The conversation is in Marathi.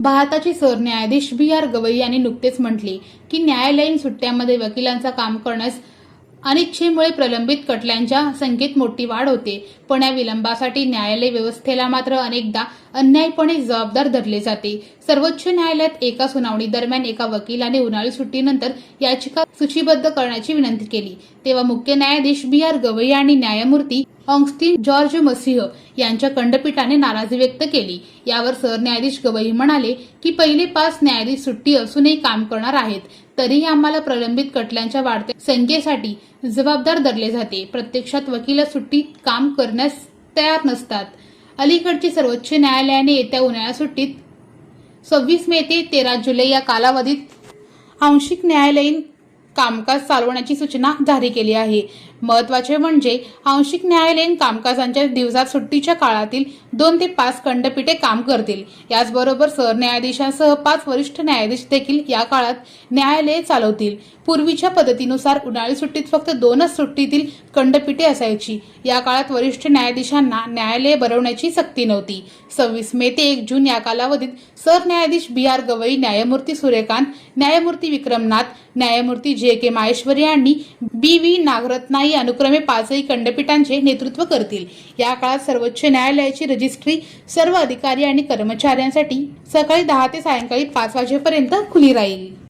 भारताचे सरन्यायाधीश बी आर गवई यांनी नुकतेच म्हटले की न्यायालयीन सुट्ट्यामध्ये वकिलांचा काम करण्यास अनिच्छेमुळे प्रलंबित खटल्यांच्या संख्येत मोठी वाढ होते. पण या विलंबासाठी न्यायालय व्यवस्थेला मात्र अनेकदा अन्यायपणे जबाबदार धरले जाते. सर्वोच्च न्यायालयात एका सुनावणी दरम्यान एका वकिलाने उन्हाळी सुट्टीनंतर याचिका सूचीबद्ध करण्याची विनंती केली. तेव्हा मुख्य न्यायाधीश बी आर गवई आणि न्यायमूर्ती ऑंगस्टीन जॉर्ज मसिह यांच्या खंडपीठाने नाराजी व्यक्त केली. यावर सरन्यायाधीश गवई म्हणाले की पहिले पाच न्यायाधीश सुट्टी असूनही काम करणार आहेत. तरीही आम्हाला प्रलंबित खटल्यांच्या वाढत्या संख्येसाठी जबाबदार धरले जाते. प्रत्यक्षात वकील सुट्टीत काम करण्यास तयार नसतात. अलीकडची सर्वोच्च न्यायालयाने येत्या उन्हाळ्या सुट्टीत सव्वीस मे ते तेरा जुलै या कालावधीत आंशिक न्यायालयीन कामकाज चालवण्याची सूचना जारी केली आहे. महत्त्वाचे म्हणजे आंशिक न्यायालयीन कामकाजांच्या दिवसात सुट्टीच्या काळातील दोन ते पाच खंडपीठे काम करतील. याचबरोबर सरन्यायाधीशांसह पाच वरिष्ठ न्यायाधीश देखील या काळात न्यायालये चालवतील. पूर्वीच्या पद्धतीनुसार उन्हाळी सुट्टीत फक्त दोनच सुट्टीतील खंडपीठे असायची. या काळात वरिष्ठ न्यायाधीशांना न्यायालये भरवण्याची सक्ती नव्हती. सव्वीस मे ते एक जून या कालावधीत सरन्यायाधीश बी आर गवई न्यायमूर्ती सूर्यकांत न्यायमूर्ती विक्रमनाथ न्यायमूर्ती जे के माहेश्वरी आणि बी व्ही नागरत्नाई अनुक्रमे पाचही खंडपीठांचे नेतृत्व करतील. या काळात सर्वोच्च न्यायालयाची रजिस्ट्री सर्व अधिकारी आणि कर्मचाऱ्यांसाठी सकाळी दहा ते सायंकाळी पाच वाजेपर्यंत खुली राहील.